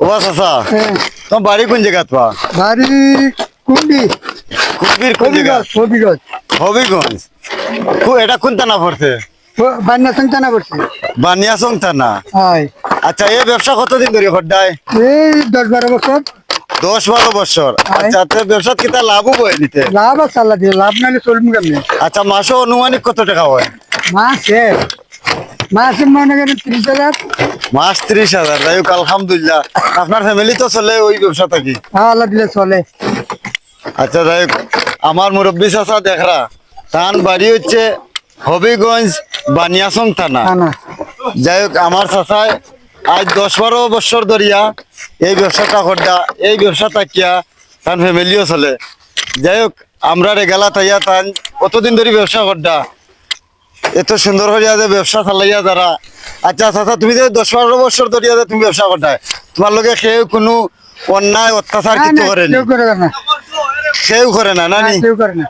ও চাচা হ্যাঁ। তোমার বাড়ি কোন জায়গাত পা বাড়ি কুন্ডি কুলবির কোন জায়গা? হবিগঞ্জ হবিগঞ্জ। কো- এটা কোন থানা পড়ছে? বান্না সন্তানা করছি বানিয়াসং থানা। আচ্ছা এই ব্যবসা কতদিন ধরে হড্ডায় এই দশ বারো বছর। দশ বারো বছর আচ্ছা তো ব্যবসা কিতা লাভও বয় নিতে? লাভ আছে আল্লাহ দিয়ে লাভ নাহলে চলবো কেমনি? আচ্ছা মাসে অনুমানিক কত টাকা হয়? মাছ এ মনে করেন ত্রিশ হাজার। মাস ত্রিশ হাজার যাই হোক আলহামদুলিল্লাহ। আপনার ফ্যামিলি তো চলে ওই ব্যবসা থাকি। হ্যাঁ আল্লাহ দিলে চলে। আচ্ছা যাই হোক আমার মুরব্বী চাচা দেখরা তান বাড়ি হচ্ছে হবিগঞ্জ বানিয়াসং থানা। যাই হোক আমার চাচায় আজ দশ বারো বছর ধরিয়া এই ব্যবসাটা করদা এই ব্যবসা থাকিয়া তার ফ্যামিলিও চলে। যাই হোক আমরা রেগালা তাইয়া তান কতদিন ধরে ব্যবসা করডা এত সুন্দর হয়ে যে ব্যবসা চালাইয়া যারা। আচ্ছা আচ্ছা তুমি যে দশ বারো বছর ধরিয়া তুমি ব্যবসা করতে তোমার লোকে কেউ কোনো অন্যায় অত্যাচার কিছু করে না। কেউ করে না নানি কেউ করে না।